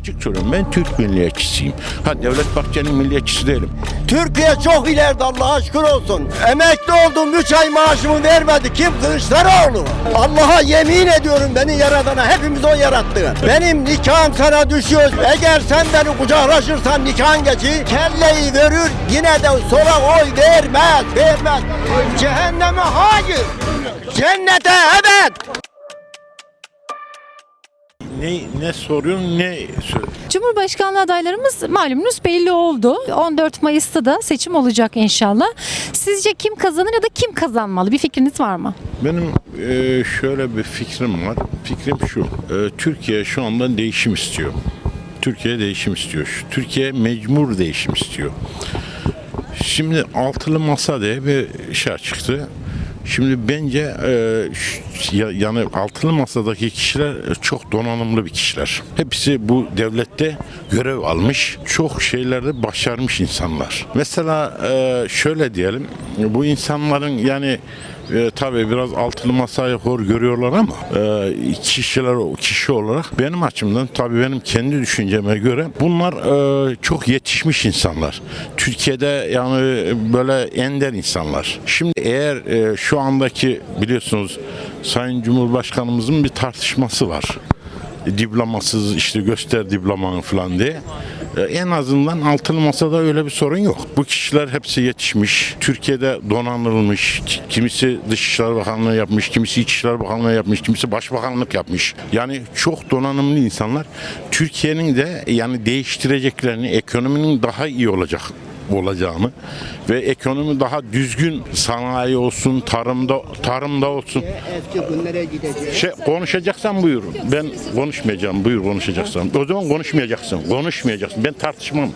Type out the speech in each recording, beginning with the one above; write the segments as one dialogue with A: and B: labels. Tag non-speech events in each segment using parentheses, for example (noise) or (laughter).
A: Açık söylüyorum ben Türk milliyetçisiyim. Ha Devlet Bahçeli'nin milliyetçisi değilim.
B: Türkiye çok ileride Allah'a şükür olsun. Emekli oldum 3 ay maaşımı vermedi. Kim Kılıçdaroğlu? Allah'a yemin ediyorum beni yaradana hepimiz o yarattı. Benim nikahım sana düşüyor. Eğer sen beni kucaklaşırsan nikahın geçi kelleyi verir yine de sonra oy vermez. Vermez. Cehenneme hayır. Cennete evet.
A: Ne, ne soruyorsun ne söylüyorsun?
C: Cumhurbaşkanlığı adaylarımız malumunuz belli oldu. 14 Mayıs'ta da seçim olacak inşallah. Sizce kim kazanır ya da kim kazanmalı? Bir fikriniz var mı?
A: Benim e, şöyle bir fikrim var. Fikrim şu. e, Türkiye şu anda değişim istiyor. Türkiye değişim istiyor. Türkiye mecbur değişim istiyor. Şimdi altılı masa diye bir şey çıktı. Şimdi bence e, yani altılı masadaki kişiler çok donanımlı bir kişiler. Hepsi bu devlette görev almış. Çok şeylerde başarmış insanlar. Mesela e, şöyle diyelim. Bu insanların yani e, tabii biraz altılı masayı hor görüyorlar ama e, kişiler kişi olarak benim açımdan tabii benim kendi düşünceme göre bunlar e, çok yetişmiş insanlar. Türkiye'de yani böyle ender insanlar. Şimdi eğer e, şu andaki biliyorsunuz Sayın Cumhurbaşkanımızın bir tartışması var diplomasız işte göster diplomanı falan diye. E, En azından altılı masada öyle bir sorun yok. Bu kişiler hepsi yetişmiş. Türkiye'de donanılmış. Ki- Kimisi Dışişleri Bakanlığı yapmış, kimisi İçişleri Bakanlığı yapmış, kimisi Başbakanlık yapmış. Yani çok donanımlı insanlar. Türkiye'nin de yani değiştireceklerini, ekonominin daha iyi olacak olacağını ve ekonomi daha düzgün sanayi olsun, tarımda tarımda olsun. Şey konuşacaksan buyur. Ben konuşmayacağım. Buyur konuşacaksan. O zaman konuşmayacaksın. Konuşmayacaksın. Ben tartışmam.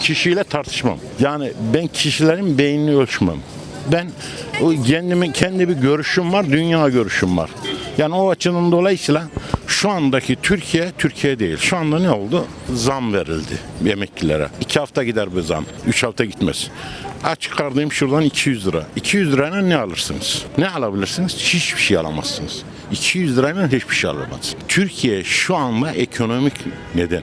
A: Kişiyle tartışmam. Yani ben kişilerin beynini ölçmem. Ben kendimi kendi bir görüşüm var, dünya görüşüm var. Yani o açının dolayısıyla şu andaki Türkiye Türkiye değil. Şu anda ne oldu? Zam verildi emeklilere. İki hafta gider bu zam. Üç hafta gitmez. Aç çıkardığım şuradan 200 lira. 200 lirayla ne alırsınız? Ne alabilirsiniz? Hiçbir şey alamazsınız. 200 lirayla hiçbir şey alamazsınız. Türkiye şu anda ekonomik neden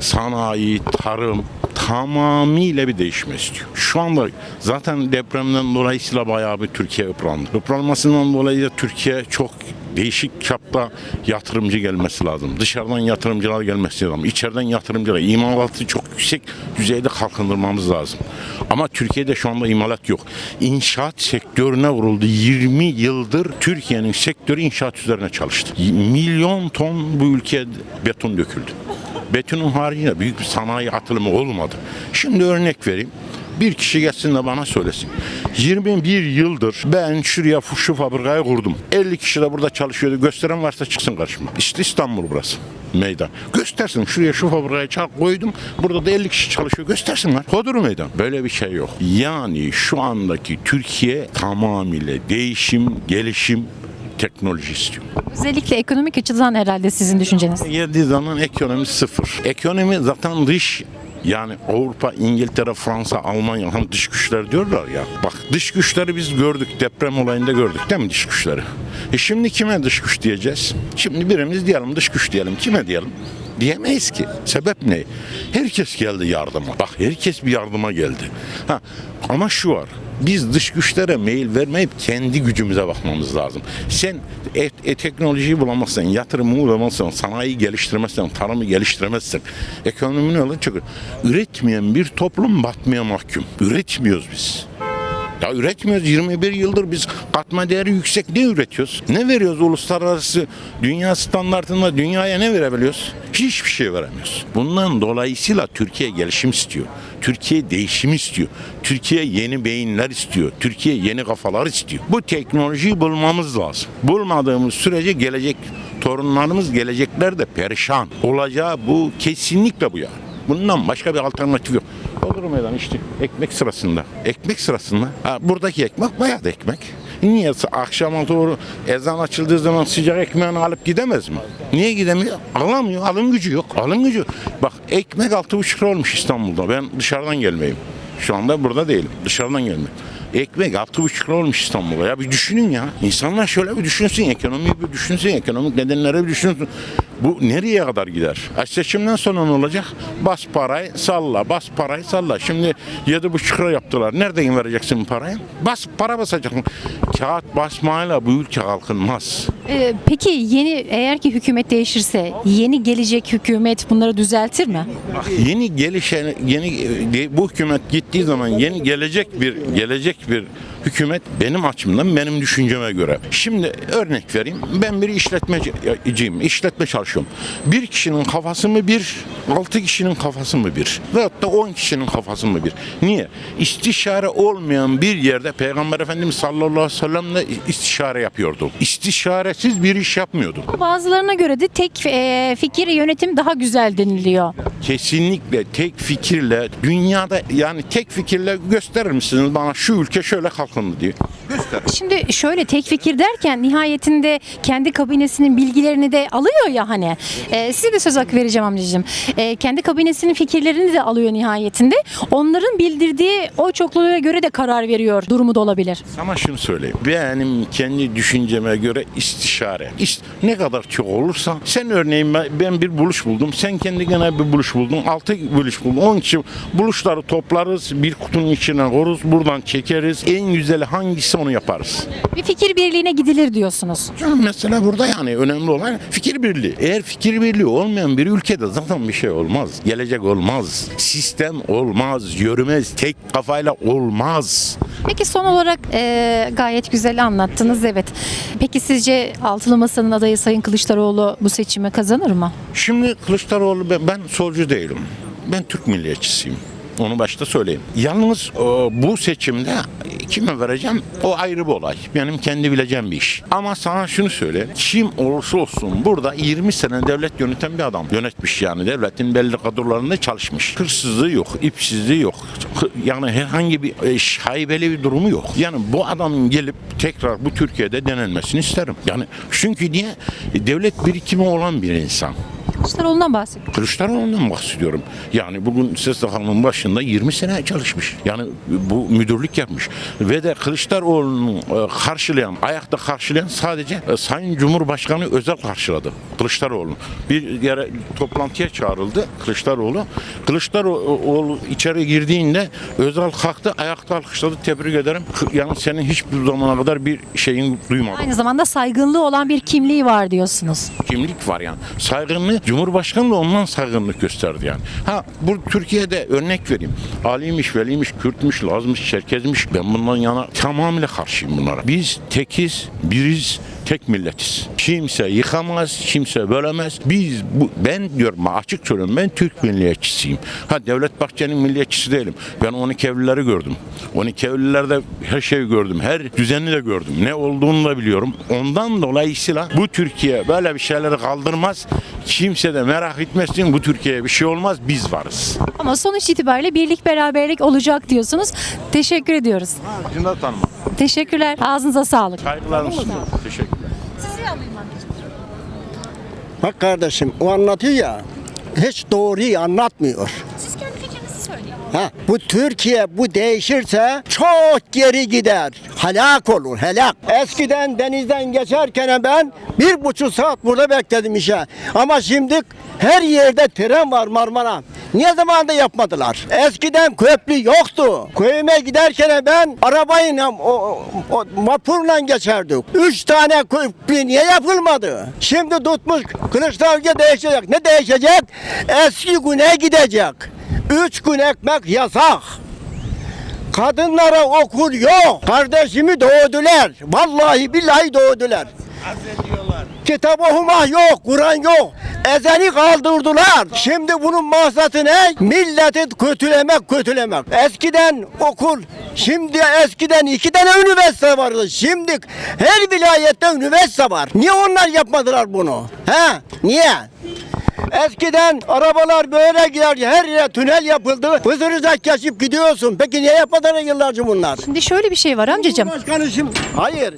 A: sanayi, tarım tamamıyla bir değişme istiyor. Şu anda zaten depremden dolayısıyla bayağı bir Türkiye yıprandı. Yıpranmasından dolayı da Türkiye çok değişik çapta yatırımcı gelmesi lazım. Dışarıdan yatırımcılar gelmesi lazım. İçeriden yatırımcılar. İmalatı çok yüksek düzeyde kalkındırmamız lazım. Ama Türkiye'de şu anda imalat yok. İnşaat sektörüne vuruldu. 20 yıldır Türkiye'nin sektörü inşaat üzerine çalıştı. Milyon ton bu ülkeye beton döküldü. Betonun haricinde büyük bir sanayi atılımı olmadı. Şimdi örnek vereyim. Bir kişi gelsin de bana söylesin. 21 yıldır ben şuraya şu fabrikayı kurdum. 50 kişi de burada çalışıyordu. Gösteren varsa çıksın karşıma. İşte İstanbul burası. Meydan. Göstersin. Şuraya şu fabrikayı çarp koydum. Burada da 50 kişi çalışıyor. Göstersinler. Kodur meydan. Böyle bir şey yok. Yani şu andaki Türkiye tamamıyla değişim, gelişim, teknoloji istiyor.
C: Özellikle ekonomik açıdan herhalde sizin düşünceniz.
A: Geldiği zaman ekonomi sıfır. Ekonomi zaten dış yani Avrupa, İngiltere, Fransa, Almanya hani dış güçler diyorlar ya. Bak dış güçleri biz gördük. Deprem olayında gördük değil mi dış güçleri? E şimdi kime dış güç diyeceğiz? Şimdi birimiz diyelim dış güç diyelim. Kime diyelim? Diyemeyiz ki. Sebep ne? Herkes geldi yardıma. Bak herkes bir yardıma geldi. Ha, ama şu var. Biz dış güçlere mail vermeyip kendi gücümüze bakmamız lazım. Sen e, e, teknolojiyi bulamazsan, yatırımı bulamazsan, sanayi geliştirmezsen, tarımı geliştiremezsen, ekonomi ne olur? Çünkü üretmeyen bir toplum batmaya mahkum. Üretmiyoruz biz. Ya üretmiyoruz. 21 yıldır biz katma değeri yüksek ne üretiyoruz? Ne veriyoruz uluslararası dünya standartında dünyaya ne verebiliyoruz? Hiçbir şey veremiyoruz. Bundan dolayısıyla Türkiye gelişim istiyor. Türkiye değişim istiyor. Türkiye yeni beyinler istiyor. Türkiye yeni kafalar istiyor. Bu teknolojiyi bulmamız lazım. Bulmadığımız sürece gelecek torunlarımız gelecekler de perişan. Olacağı bu kesinlikle bu ya. Bundan başka bir alternatif yok. Olur meydan işte ekmek sırasında. Ekmek sırasında. Ha, buradaki ekmek bayağı da ekmek. Niye akşama doğru ezan açıldığı zaman sıcak ekmeğini alıp gidemez mi? Niye gidemiyor? Alamıyor. Alım gücü yok. Alım gücü. Bak ekmek altı buçuk lira olmuş İstanbul'da. Ben dışarıdan gelmeyeyim. Şu anda burada değilim. Dışarıdan gelmeyeyim. Ekmek altı buçuk lira olmuş İstanbul'da. Ya bir düşünün ya. İnsanlar şöyle bir düşünsün. Ekonomiyi bir düşünsün. Ekonomik nedenleri bir düşünsün. Bu nereye kadar gider? E seçimden sonra ne olacak? Bas parayı salla, bas parayı salla. Şimdi yedi buçuk lira yaptılar. Nereden vereceksin parayı? Bas, para basacaksın. Kağıt basmayla bu ülke kalkınmaz.
C: Ee, peki yeni eğer ki hükümet değişirse yeni gelecek hükümet bunları düzeltir mi?
A: Bak yeni gelişen yeni e, bu hükümet gittiği zaman yeni gelecek bir gelecek bir hükümet benim açımdan benim düşünceme göre. Şimdi örnek vereyim. Ben bir işletmeciyim. işletme çalışıyorum. Bir kişinin kafası mı bir, altı kişinin kafası mı bir? Veyahut da on kişinin kafası mı bir? Niye? İstişare olmayan bir yerde Peygamber Efendimiz sallallahu aleyhi ve sellemle istişare yapıyordu. İstişaresiz bir iş yapmıyordu.
C: Bazılarına göre de tek e, fikir yönetim daha güzel deniliyor.
A: Kesinlikle tek fikirle dünyada yani tek fikirle gösterir misiniz bana şu ülke şöyle kalkındı diye.
C: Şimdi şöyle tek fikir derken nihayetinde kendi kabinesinin bilgilerini de alıyor ya hani. E, size de söz hakkı vereceğim amcacığım. E, kendi kabinesinin fikirlerini de alıyor nihayetinde. Onların bildirdiği o çokluğa göre de karar veriyor. Durumu da olabilir.
A: Ama şunu söyleyeyim. Benim kendi düşünceme göre istişare. İst- ne kadar çok olursa sen örneğin ben, bir buluş buldum. Sen kendi gene bir buluş buldun. Altı buluş buldun. Onun için buluşları toplarız. Bir kutunun içine koruz. Buradan çekeriz. En güzeli hangisi onu yaparız.
C: Bir fikir birliğine gidilir diyorsunuz.
A: Canım mesela burada yani önemli olan fikir birliği. Eğer fikir birliği olmayan bir ülkede zaten bir şey olmaz. Gelecek olmaz. Sistem olmaz. Yürümez. Tek kafayla olmaz.
C: Peki son olarak e, gayet güzel anlattınız evet. Peki sizce Altılı Masa'nın adayı Sayın Kılıçdaroğlu bu seçimi kazanır mı?
A: Şimdi Kılıçdaroğlu ben, ben solcu değilim. Ben Türk milliyetçisiyim. Onu başta söyleyeyim. Yalnız e, bu seçimde kime vereceğim o ayrı bir olay. Benim kendi bileceğim bir iş. Ama sana şunu söyle. Kim olursa olsun burada 20 sene devlet yöneten bir adam. Yönetmiş yani devletin belli kadrolarında çalışmış. Hırsızlığı yok, ipsizliği yok. Yani herhangi bir e, şaibeli bir durumu yok. Yani bu adamın gelip tekrar bu Türkiye'de denenmesini isterim. Yani çünkü niye? Devlet birikimi olan bir insan.
C: Kılıçdaroğlu'ndan bahsediyorum.
A: Kılıçdaroğlu'ndan bahsediyorum. Yani bugün Ses başında 20 sene çalışmış. Yani bu müdürlük yapmış. Ve de Kılıçdaroğlu'nu e, karşılayan, ayakta karşılayan sadece e, Sayın Cumhurbaşkanı özel karşıladı. Kılıçdaroğlu. Bir yere toplantıya çağrıldı Kılıçdaroğlu. Kılıçdaroğlu içeri girdiğinde özel kalktı, ayakta alkışladı. Tebrik ederim. Yani senin hiçbir zamana kadar bir şeyin duymadım.
C: Aynı zamanda saygınlığı olan bir kimliği var diyorsunuz.
A: kimlik var yani. Saygınlığı Cumhurbaşkanı da ondan saygınlık gösterdi yani. Ha bu Türkiye'de örnek vereyim. Aliymiş, Veliymiş, Kürtmüş, Lazmış, Çerkezmiş. Ben bundan yana tamamıyla karşıyım bunlara. Biz tekiz, biriz, tek milletiz. Kimse yıkamaz, kimse bölemez. Biz bu, ben diyorum açık söylüyorum ben Türk milliyetçisiyim. Ha Devlet Bahçeli'nin milliyetçisi değilim. Ben 12 evlileri gördüm. 12 evlilerde her şeyi gördüm. Her düzeni de gördüm. Ne olduğunu da biliyorum. Ondan dolayısıyla bu Türkiye böyle bir şeyleri kaldırmaz. Kimse de merak etmesin bu Türkiye'ye bir şey olmaz. Biz varız.
C: Ama sonuç itibariyle birlik beraberlik olacak diyorsunuz. Teşekkür ediyoruz.
A: Cunda tanıma.
C: Teşekkürler. Ağzınıza sağlık.
A: Saygılarımı sunuyorum. Teşekkürler.
B: Bak kardeşim o anlatıyor ya hiç doğruyu anlatmıyor.
C: Siz kendi fikrinizi söyleyin.
B: Ha, bu Türkiye bu değişirse çok geri gider. Helak olur helak. Eskiden denizden geçerken ben bir buçuk saat burada bekledim işe. Ama şimdi her yerde tren var Marmara. Niye zamanında yapmadılar? Eskiden köprü yoktu. Köyüme giderken ben arabayla o, o, vapurla geçerdik. Üç tane köprü niye yapılmadı? Şimdi tutmuş Kılıçdaroğlu değişecek. Ne değişecek? Eski güne gidecek. Üç gün ekmek yasak. Kadınlara okul yok. Kardeşimi doğdular. Vallahi billahi doğdular. Kitap okuma yok, Kur'an yok. Ezeni kaldırdılar. Şimdi bunun maksatı ne? Milleti kötülemek, kötülemek. Eskiden okul, şimdi eskiden iki tane üniversite vardı. Şimdi her vilayette üniversite var. Niye onlar yapmadılar bunu? He? Niye? Eskiden arabalar böyle gider, her yere tünel yapıldı. Hızırızak geçip gidiyorsun. Peki niye yapmadılar yıllarca bunlar?
C: Şimdi şöyle bir şey var amcacığım.
B: Şimdi... Hayır.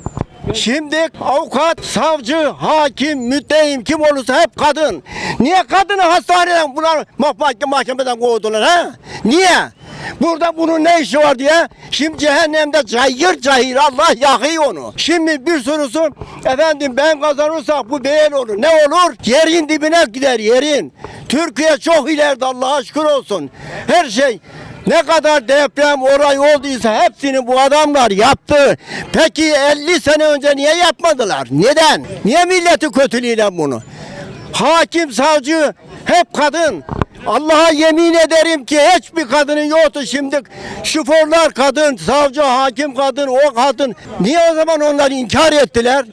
B: Şimdi avukat, savcı, hakim, müttehim kim olursa hep kadın. Niye kadını hastaneden bunlar mahkeme, mahkemeden kovdular ha? Niye? Burada bunun ne işi var diye. Şimdi cehennemde cayır cayır Allah yakıyor onu. Şimdi bir sürüsü efendim ben kazanırsam bu beğen olur. Ne olur? Yerin dibine gider yerin. Türkiye çok ileride Allah'a şükür olsun. Her şey ne kadar deprem olay olduysa hepsini bu adamlar yaptı. Peki 50 sene önce niye yapmadılar? Neden? Niye milleti kötülüğüyle bunu? Hakim, savcı hep kadın. Allah'a yemin ederim ki hiçbir kadının yoktu şimdi. Şoförler kadın, savcı, hakim kadın, o kadın. Niye o zaman onları inkar ettiler?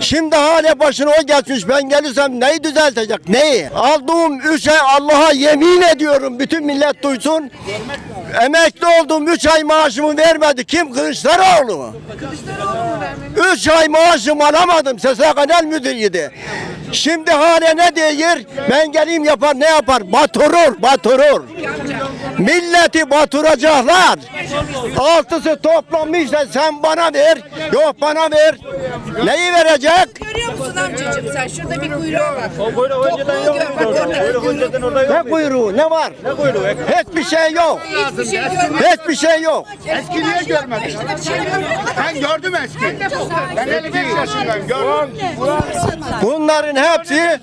B: Şimdi hala başına o geçmiş. Ben gelirsem neyi düzeltecek? Neyi? Aldığım üç ay Allah'a yemin ediyorum. Bütün millet duysun. Emekli oldum. Üç ay maaşımı vermedi. Kim? Kılıçdaroğlu mu? Üç ay maaşımı alamadım. SSK Genel Müdürüydü. Şimdi hala ne diyor? Ben geleyim yapar ne yapar? Batırır, batırır. Milleti batıracaklar. Altısı toplanmış da sen bana ver. Yok bana ver. Neyi verecek?
D: Görüyor musun amcacığım sen? Şurada bir kuyruğa bak. O kuyruğu önceden. Bak orada.
B: Ne kuyruğu? Ne var? Ne kuyruğu? Hiçbir şey yok.
D: Hiçbir şey görmedim.
B: Hiçbir şey yok.
E: Eski niye görmedin? Ben gördüm eski. Ben 55 yaşındayım. Gördüm.
B: Bunların hepsi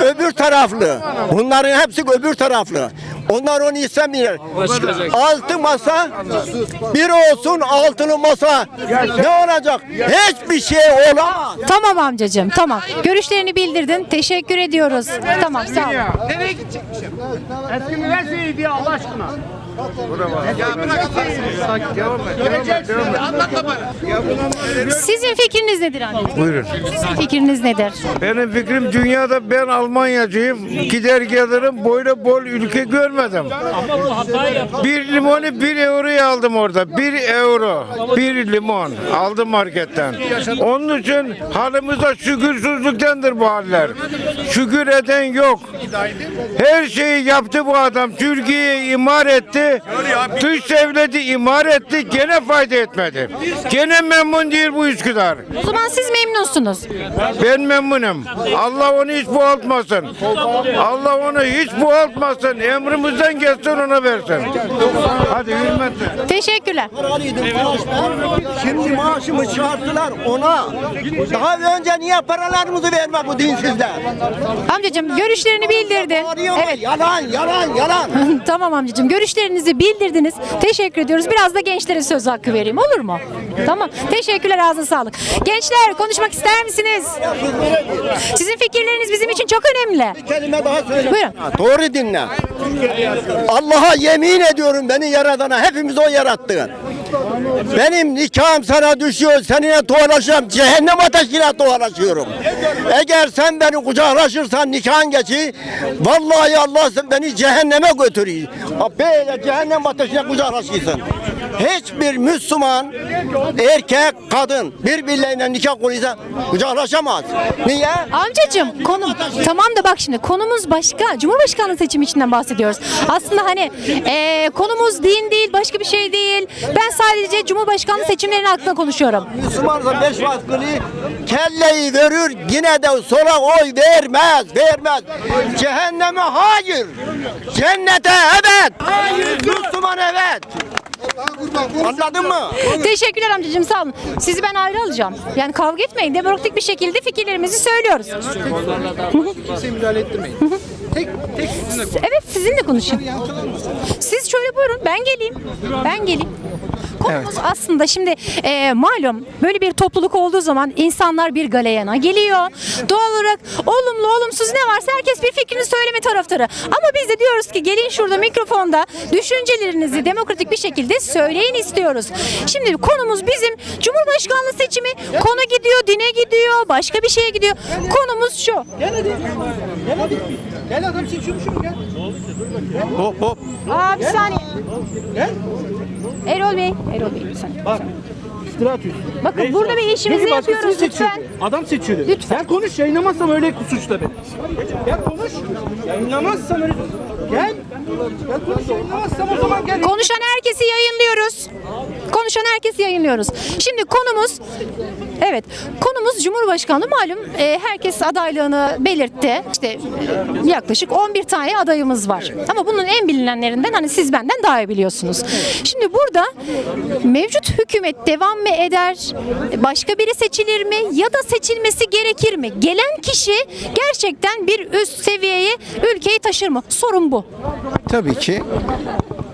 B: öbür taraflı. Bunların hepsi öbür taraflı. Onlar onu istemiyor. Altı masa bir olsun altılı masa. Ne olacak? Hiçbir şey olamaz.
C: Tamam amcacığım tamam. Görüşlerini bildirdin. Teşekkür ediyoruz. Tamam sağ ol.
E: Nereye gidecekmişim? Eski üniversiteyi diye Allah aşkına. Ya bırak Anlatma bana.
C: Sizin fikriniz nedir amcacığım?
F: Buyurun.
C: Sizin fikriniz nedir?
F: Benim fikrim dünyada ben Almanyacıyım. Gider gelirim böyle bol ülke görmedim. Bir limonu bir euroya aldım orada. Bir euro. Bir limon aldım marketten. Onun için halimize şükürsüzlüktendir bu haller. Şükür eden yok. Her şeyi yaptı bu adam. Türkiye'yi imar etti. Dış devleti imar etti. Gene fayda etmedi. Gene memnun değil bu Üsküdar.
C: O zaman siz memnunsunuz.
F: Ben memnunum. Allah onu hiç boğaltmasın. Allah onu hiç boğaltmasın. Emrimizden gelsin ona versin. Hadi hürmetle.
C: Teşekkürler.
B: Şimdi maaşımı çıkarttılar ona. Daha önce niye paralarımızı verme bu dinsizler?
C: Amcacığım görüşlerini bildirdin. Evet.
B: Yalan, yalan, yalan. (laughs)
C: tamam amcacığım görüşlerinizi bildirdiniz. Teşekkür ediyoruz. Biraz da gençlere söz hakkı vereyim olur mu? Tamam. Teşekkürler ağzına sağlık. Gençler konuşmak ister misiniz? Sizin fikirleriniz bizim için çok önemli.
B: Kelime daha söyle.
C: Buyurun.
B: Doğru dinle. Allah'a yemin ediyorum beni yaradana hepimiz o yarattı. Benim nikahım sana düşüyor, seninle tuğalaşıyorum, cehennem ateşiyle tuğalaşıyorum. Eğer sen beni kucaklaşırsan nikahın geçi, vallahi Allah beni cehenneme götürüyor. Ha, Böyle cehennem ateşine kucaklaşırsın. Hiçbir Müslüman, erkek, kadın birbirleriyle nikah koyuysa kucaklaşamaz. Niye?
C: Amcacığım konum tamam da bak şimdi konumuz başka. Cumhurbaşkanlığı seçimi içinden bahsediyoruz. Aslında hani eee, konumuz din değil başka bir şey değil. Ben sadece Cumhurbaşkanlığı seçimlerinin hakkında konuşuyorum.
B: Müslümansa beş vakfını kelleyi verir yine de sola oy vermez vermez. Cehenneme hayır. Cennete evet. Müslüman evet. Anladın mı?
C: Teşekkürler amcacığım sağ olun. Sizi ben ayrı alacağım. Yani kavga etmeyin. Demokratik bir şekilde fikirlerimizi söylüyoruz. Evet sizinle konuşayım. Siz şöyle buyurun ben geleyim. Ben geleyim. Konumuz aslında şimdi e, malum böyle bir topluluk olduğu zaman insanlar bir galeyana geliyor. Doğal olarak olumlu olumsuz ne varsa herkes bir fikrini söyleme taraftarı. Ama biz de diyoruz ki gelin şurada mikrofonda düşüncelerinizi demokratik bir şekilde söyleyin istiyoruz. Şimdi konumuz bizim Cumhurbaşkanlığı seçimi. Konu gidiyor, dine gidiyor, başka bir şeye gidiyor. Konumuz şu.
B: Hop hop.
C: Aa bir saniye. Erol Bey, Erol Bey saniye.
G: Bak. İftira atıyorsun.
C: Bakın burada bir işimizi
G: başkasını
C: yapıyoruz
G: seçiyor.
C: lütfen.
G: Adam seçiyor.
C: Lütfen.
G: Sen konuş yayınlamazsam öyle suçla beni. Gel konuş. Yayınlamazsam öyle. Gel. Gel konuş yayınlamazsam o zaman gel.
C: Konuşan herkesi yayınlıyoruz. Konuş konuşan herkes yayınlıyoruz. Şimdi konumuz evet konumuz Cumhurbaşkanlığı malum e, herkes adaylığını belirtti. İşte e, yaklaşık 11 tane adayımız var. Ama bunun en bilinenlerinden hani siz benden daha iyi biliyorsunuz. Şimdi burada mevcut hükümet devam mı eder? Başka biri seçilir mi? Ya da seçilmesi gerekir mi? Gelen kişi gerçekten bir üst seviyeye ülkeyi taşır mı? Sorun bu.
H: Tabii ki.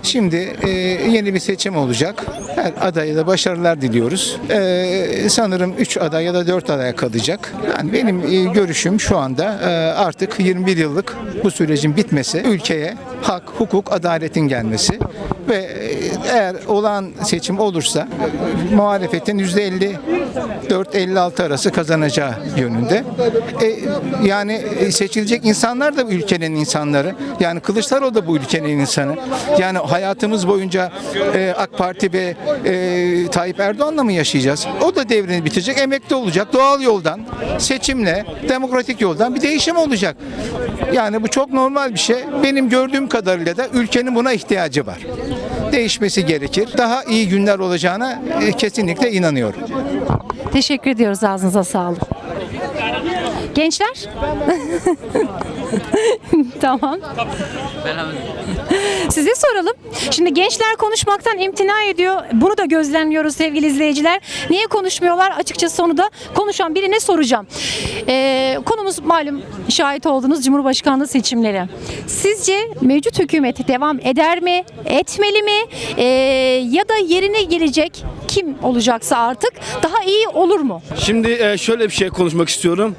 H: Şimdi e, yeni bir seçim olacak. Her adaya da başarılar diliyoruz. E, sanırım 3 aday ya da 4 adaya kalacak. Yani benim e, görüşüm şu anda e, artık 21 yıllık bu sürecin bitmesi, ülkeye hak, hukuk, adaletin gelmesi ve e, eğer olan seçim olursa muhalefetin %54-56 arası kazanacağı yönünde. E, yani e, seçilecek insanlar da bu ülkenin insanları. Yani Kılıçdaroğlu da bu ülkenin insanı. Yani hayatımız boyunca e, AK Parti ve e, Tayyip Erdoğan'la mı yaşayacağız? O da devrini bitecek, emekli olacak. Doğal yoldan, seçimle, demokratik yoldan bir değişim olacak. Yani bu çok normal bir şey. Benim gördüğüm kadarıyla da ülkenin buna ihtiyacı var. Değişmesi gerekir. Daha iyi günler olacağına e, kesinlikle inanıyorum.
C: Teşekkür ediyoruz ağzınıza sağlık. Gençler? (laughs) tamam. Size soralım. Şimdi gençler konuşmaktan imtina ediyor. Bunu da gözlemliyoruz sevgili izleyiciler. Niye konuşmuyorlar? Açıkçası onu da konuşan birine soracağım. Ee, konumuz malum şahit olduğunuz Cumhurbaşkanlığı seçimleri. Sizce mevcut hükümet devam eder mi? Etmeli mi? Ee, ya da yerine gelecek kim olacaksa artık daha iyi olur mu?
G: Şimdi e, şöyle bir şey konuşmak istiyorum.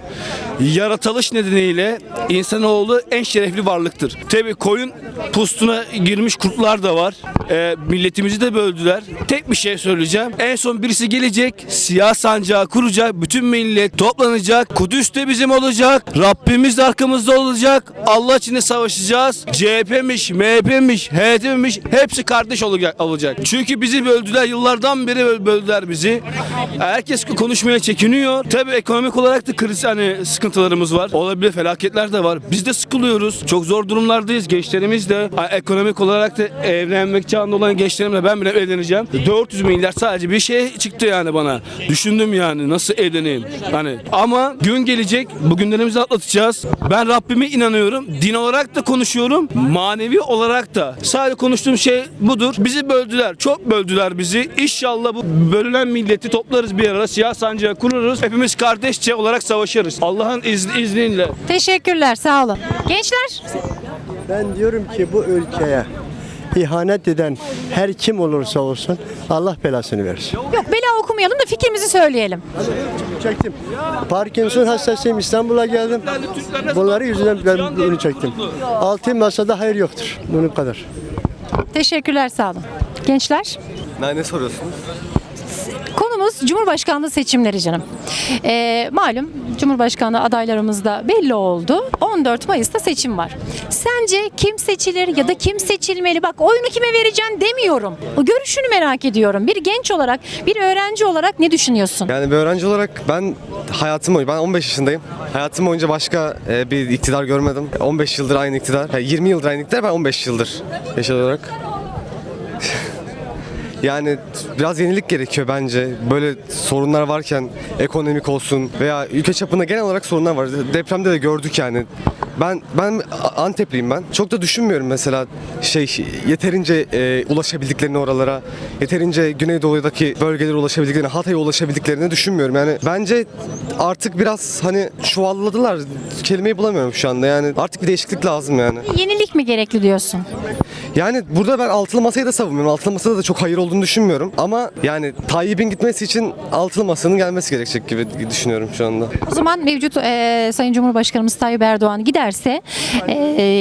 G: Yaratılış nedeniyle insanoğlu en şerefli varlıktır. Tabi koyun pustuna girmiş kurtlar da var. E, milletimizi de böldüler. Tek bir şey söyleyeceğim. En son birisi gelecek, siyah sancağı kuracak, bütün millet toplanacak. Kudüs de bizim olacak. Rabbimiz de arkamızda olacak. Allah için de savaşacağız. CHP'miş, MHP'miş, HDP'miş hepsi kardeş olacak. Çünkü bizi böldüler. Yıllardan beri böl- böldüler bizi. Herkes konuşmaya çekiniyor. Tabii ekonomik olarak da kriz hani sıkıntılarımız var. Olabilir felaketler de var. Biz de sıkılıyoruz. Çok zor durumlardayız. Gençlerimiz de ekonomik olarak da evlenmek çağında olan gençlerimle ben bile evleneceğim. 400 milyar sadece bir şey çıktı yani bana. Düşündüm yani nasıl evleneyim. Hani ama gün gelecek. Bugünlerimizi atlatacağız. Ben Rabbime inanıyorum. Din olarak da konuşuyorum. Manevi olarak da. Sadece konuştuğum şey budur. Bizi böldüler. Çok böldüler bizi. İnşallah bu bölünen milleti toplarız bir arada. Siyah sancağı kururuz. Hepimiz kardeşçe olarak savaşırız. Allah'ın izni, izniyle.
C: Teşekkürler sağ olun. Gençler
B: Ben diyorum ki bu ülkeye ihanet eden her kim olursa olsun Allah belasını versin.
C: yok bela okumayalım da fikrimizi söyleyelim.
B: Çektim. Parkinson hastasıyım İstanbul'a geldim. Bunları yüzünden ben bunu çektim. Altın masada hayır yoktur. Bunun kadar.
C: Teşekkürler sağ olun. Gençler
I: Ne soruyorsunuz?
C: konumuz Cumhurbaşkanlığı seçimleri canım. Ee, malum Cumhurbaşkanlığı adaylarımız da belli oldu. 14 Mayıs'ta seçim var. Sence kim seçilir ya da kim seçilmeli? Bak oyunu kime vereceğim demiyorum. O görüşünü merak ediyorum. Bir genç olarak, bir öğrenci olarak ne düşünüyorsun?
I: Yani bir öğrenci olarak ben hayatım boyunca, ben 15 yaşındayım. Hayatım boyunca başka e, bir iktidar görmedim. 15 yıldır aynı iktidar. Ha, 20 yıldır aynı iktidar, ben 15 yıldır yaşayan olarak. Yani biraz yenilik gerekiyor bence. Böyle sorunlar varken ekonomik olsun veya ülke çapında genel olarak sorunlar var. Depremde de gördük yani. Ben ben Antepliyim ben. Çok da düşünmüyorum mesela şey yeterince e, ulaşabildiklerini oralara, yeterince Güneydoğu'daki bölgelere ulaşabildiklerini, Hatay'a ulaşabildiklerini düşünmüyorum. Yani bence artık biraz hani çuvalladılar. Kelimeyi bulamıyorum şu anda. Yani artık bir değişiklik lazım yani.
C: Yenilik mi gerekli diyorsun?
I: Yani burada ben altılı masayı da savunmuyorum. Altılı masada da çok hayır olduğunu düşünmüyorum. Ama yani Tayyip'in gitmesi için altılı masanın gelmesi gerekecek gibi düşünüyorum şu anda.
C: O zaman mevcut e, Sayın Cumhurbaşkanımız Tayyip Erdoğan giderse e,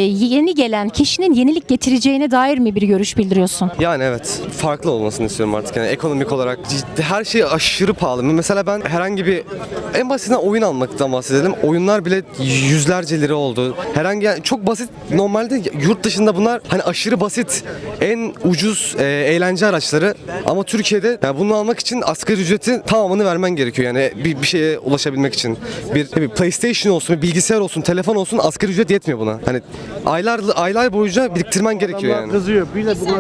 C: yeni gelen kişinin yenilik getireceğine dair mi bir görüş bildiriyorsun?
I: Yani evet farklı olmasını istiyorum artık yani ekonomik olarak ciddi her şey aşırı pahalı. Mesela ben herhangi bir en basitinden oyun almaktan bahsedelim. Oyunlar bile yüzlerce lira oldu. Herhangi çok basit normalde yurt dışında bunlar hani aşırı basit, en ucuz e, eğlence araçları ama Türkiye'de yani bunu almak için asgari ücreti tamamını vermen gerekiyor. Yani bir, bir şeye ulaşabilmek için. Bir, bir PlayStation olsun, bir bilgisayar olsun, telefon olsun asgari ücret yetmiyor buna. Hani aylar aylar boyunca biriktirmen gerekiyor yani.
F: Kızıyor. Bir de buna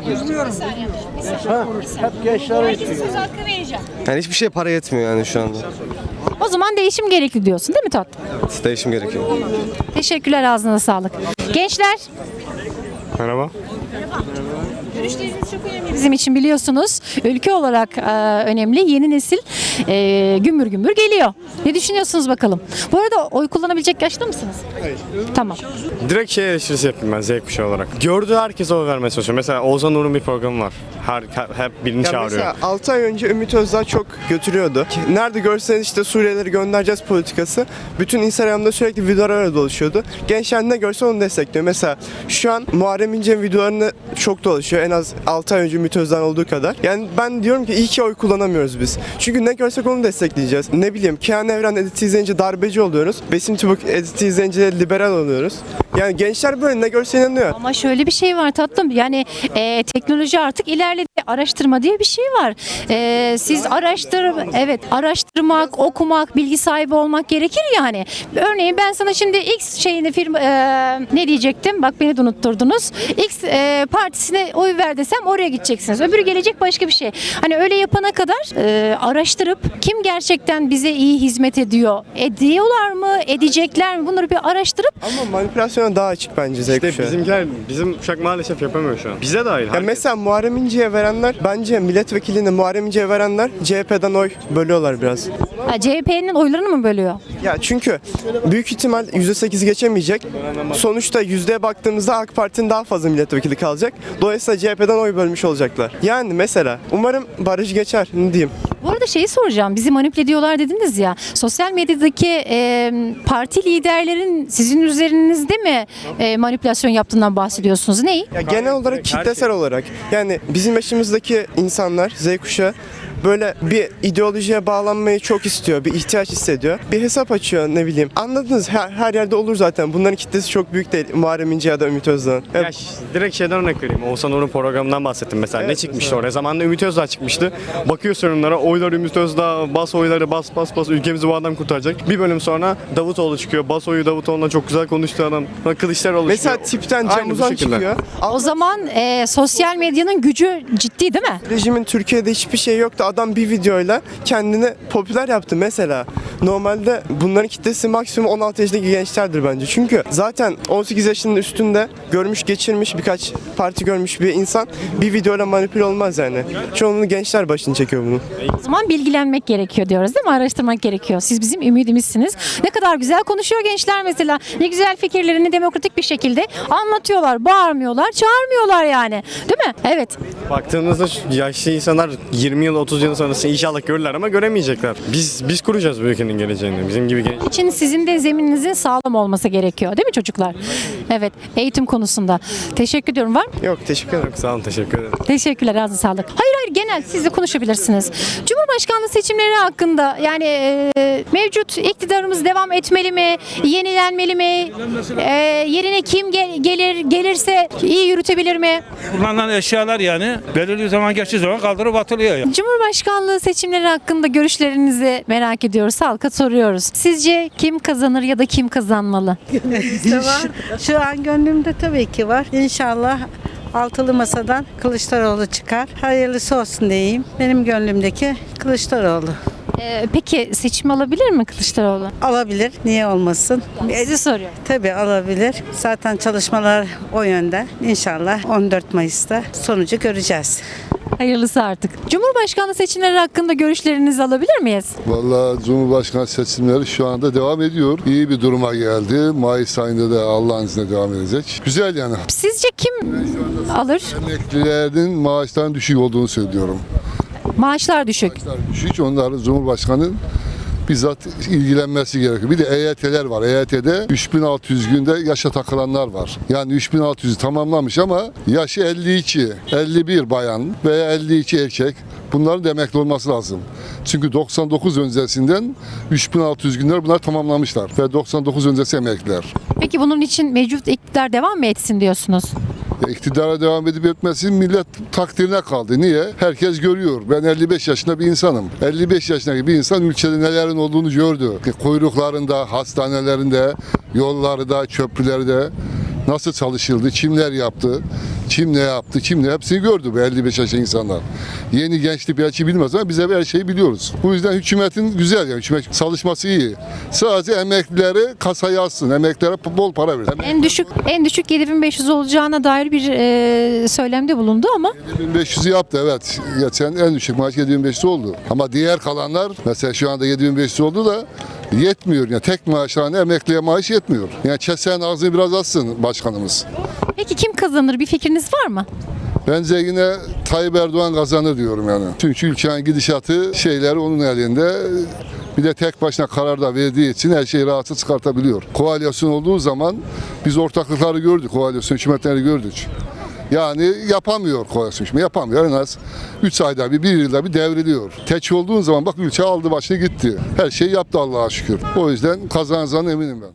F: hep gençler
C: söz hakkı vereceğim.
I: Yani hiçbir şeye para yetmiyor yani şu anda.
C: O zaman değişim gerekli diyorsun değil mi tatlım?
I: Değişim gerekiyor.
C: Teşekkürler ağzına sağlık. Gençler
J: Merhaba.
C: Görüşleriniz çok önemli bizim için biliyorsunuz. Ülke olarak e, önemli. Yeni nesil e, gümbür gümbür geliyor. Ne düşünüyorsunuz bakalım? Bu arada oy kullanabilecek yaşta mısınız? Hayır. Tamam.
J: Direkt şey eleştirisi yapayım ben Z kuşağı olarak. Gördüğü herkese oy vermeye çalışıyor. Mesela Oğuzhan Uğur'un bir programı var. Her, her- hep birini
K: Ya
J: çağırıyor.
K: mesela 6 ay önce Ümit Özdağ çok götürüyordu. Nerede görseniz işte Suriyelileri göndereceğiz politikası. Bütün Instagram'da sürekli videolar öyle dolaşıyordu. Gençler ne görse onu destekliyor. Mesela şu an Muharrem İnce'nin videolarını çok dolaşıyor. En az 6 ay önce Ümit Özdağ olduğu kadar. Yani ben diyorum ki iyi ki oy kullanamıyoruz biz. Çünkü ne görsek onu destekleyeceğiz. Ne bileyim Kenan Evren editi izleyince darbeci oluyoruz. Besim Tübük editi izleyince liberal oluyoruz. Yani gençler böyle ne görse inanıyor.
C: Ama şöyle bir şey var tatlım. Yani e, teknoloji artık ilerledi. Araştırma diye bir şey var. E, siz araştır, evet araştırmak, okumak, bilgi sahibi olmak gerekir yani. Örneğin ben sana şimdi X şeyini firma e, ne diyecektim? Bak beni de unutturdunuz. X e, partisine oy ver desem oraya gideceksiniz. Öbürü gelecek başka bir şey. Hani öyle yapana kadar e, araştırıp kim gerçekten bize iyi hizmet ediyor? Ediyorlar mı? Edecekler mi? Bunları bir araştırıp
K: Ama manipülasyona daha açık bence Z
J: İşte
K: kuşağı.
J: bizimkiler, bizim kuşak maalesef yapamıyor şu an. Bize dahil.
K: Ya
J: herkes.
K: mesela Muharrem İnce'ye verenler bence milletvekilini Muharrem İnce'ye verenler CHP'den oy bölüyorlar biraz.
C: CHP'nin oylarını mı bölüyor?
K: Ya çünkü büyük ihtimal %8 geçemeyecek. Sonuçta yüzdeye baktığımızda AK Parti'nin daha fazla milletvekili kalacak. Dolayısıyla CHP'den oy bölmüş olacaklar. Yani mesela umarım barış geçer. Ne diyeyim?
C: Bu arada şeyi soracağım. Bizi manipüle ediyorlar dediniz ya. Sosyal medyadaki e, parti liderlerin sizin üzerinizde mi e, manipülasyon yaptığından bahsediyorsunuz? Neyi?
K: Ya genel olarak kitlesel olarak yani bizim yaşımızdaki insanlar Z kuşağı böyle bir ideolojiye bağlanmayı çok istiyor, bir ihtiyaç hissediyor. Bir hesap açıyor ne bileyim. Anladınız her, her yerde olur zaten. Bunların kitlesi çok büyük değil. Muharrem İnce ya da Ümit Özdağ.
J: Ya ş- direkt şeyden örnek vereyim. Oğuzhan Uğur'un programından bahsettim mesela. ne çıkmıştı oraya? Zamanında Ümit Özdağ çıkmıştı. Bakıyorsun onlara oylar Ümit Özdağ, bas oyları bas bas bas ülkemizi bu adam kurtaracak. Bir bölüm sonra Davutoğlu çıkıyor. Bas oyu Davutoğlu'na çok güzel konuştu adam. Sonra Kılıçdaroğlu
K: Mesela
J: çıkıyor.
K: tipten
J: Aynı
K: Cem
J: bu
K: Uzan
J: şekilde.
K: çıkıyor.
C: O zaman e, sosyal medyanın gücü ciddi değil mi?
K: Rejimin Türkiye'de hiçbir şey yoktu. Adam bir videoyla kendini popüler yaptı mesela. Normalde bunların kitlesi maksimum 16 yaşındaki gençlerdir bence. Çünkü zaten 18 yaşının üstünde görmüş geçirmiş birkaç parti görmüş bir insan bir videoyla manipüle olmaz yani. Çoğunluğu gençler başını çekiyor bunu.
C: O zaman bilgilenmek gerekiyor diyoruz değil mi? Araştırmak gerekiyor. Siz bizim ümidimizsiniz. Ne kadar güzel konuşuyor gençler mesela. Ne güzel fikirlerini demokratik bir şekilde anlatıyorlar. Bağırmıyorlar, çağırmıyorlar yani. Değil mi? Evet.
J: Baktığımızda yaşlı insanlar 20 yıl 30 yıl sonrası inşallah görürler ama göremeyecekler. Biz biz kuracağız bu ülkenin geleceğini. Bizim gibi genç.
C: için sizin de zemininizin sağlam olması gerekiyor değil mi çocuklar? Evet, eğitim konusunda. Teşekkür ediyorum. Var mı?
K: Yok teşekkür ederim.
J: Sağ olun teşekkür ederim.
C: Teşekkürler, ağzına sağlık. Hayır hayır, genel siz de konuşabilirsiniz. Cumhurbaşkanlığı seçimleri hakkında yani e, mevcut iktidarımız devam etmeli mi? Yenilenmeli mi? E, yerine kim gel- gelir gelirse iyi yürütebilir mi?
L: Kullanılan eşyalar yani belirli zaman geçtiği zaman kaldırıp atılıyor. ya.
C: Cumhurbaşkanlığı seçimleri hakkında görüşlerinizi merak ediyoruz. Halka soruyoruz. Sizce kim kazanır ya da kim kazanmalı? (laughs)
D: Şu an gönlümde tabii ki var. İnşallah altılı masadan Kılıçdaroğlu çıkar. Hayırlısı olsun diyeyim. Benim gönlümdeki Kılıçdaroğlu.
C: E, peki seçim alabilir mi Kılıçdaroğlu?
D: Alabilir. Niye olmasın?
C: Sizi soruyorum.
D: Tabii alabilir. Zaten çalışmalar o yönde. İnşallah 14 Mayıs'ta sonucu göreceğiz.
C: Hayırlısı artık. Cumhurbaşkanlığı seçimleri hakkında görüşlerinizi alabilir miyiz?
M: Vallahi Cumhurbaşkanı seçimleri şu anda devam ediyor. İyi bir duruma geldi. Mayıs ayında da Allah'ın izniyle devam edecek. Güzel yani.
C: Sizce kim alır?
M: Emeklilerin maaştan düşük olduğunu söylüyorum.
C: Maaşlar düşük.
M: Düşük onların Cumhurbaşkanı bizzat ilgilenmesi gerekiyor. Bir de EYT'ler var. EYT'de 3600 günde yaşa takılanlar var. Yani 3600'ü tamamlamış ama yaşı 52, 51 bayan veya 52 erkek. Bunların da emekli olması lazım. Çünkü 99 öncesinden 3600 günler bunlar tamamlamışlar ve 99 öncesi emekliler.
C: Peki bunun için mevcut iktidar devam mı etsin diyorsunuz?
M: Ya iktidara devam edip etmesi millet takdirine kaldı. Niye? Herkes görüyor. Ben 55 yaşında bir insanım. 55 yaşındaki bir insan ülkede nelerin olduğunu gördü. Kuyruklarında, hastanelerinde, yollarda, köprülerde nasıl çalışıldı, kimler yaptı, kim ne yaptı, kim ne hepsini gördü bu 55 yaşında insanlar. Yeni gençlik belki bilmez ama biz hep her şeyi biliyoruz. Bu yüzden hükümetin güzel yani hükümet çalışması iyi. Sadece emeklileri kasaya alsın, emeklilere bol para versin.
C: En düşük en düşük 7500 olacağına dair bir e, söylemde bulundu ama
M: 7500'ü yaptı evet. Geçen en düşük maaş 7500 oldu. Ama diğer kalanlar mesela şu anda 7500 oldu da yetmiyor. Yani tek maaşhane emekliye maaş yetmiyor. Yani kesen ağzını biraz açsın başkanımız.
C: peki kim kazanır bir fikriniz var mı?
M: Bence yine Tayyip Erdoğan kazanır diyorum yani. Çünkü ülkenin gidişatı şeyler onun elinde. Bir de tek başına karar da verdiği için her şeyi rahatça çıkartabiliyor. Koalisyon olduğu zaman biz ortaklıkları gördük, koalisyon hükümetleri gördük. Yani yapamıyor koalisyon hükümeti, yapamıyor. En az 3 ayda bir, 1 yılda bir devriliyor. Tek olduğun zaman bak ülke aldı başını gitti. Her şeyi yaptı Allah'a şükür. O yüzden kazanacağına eminim ben.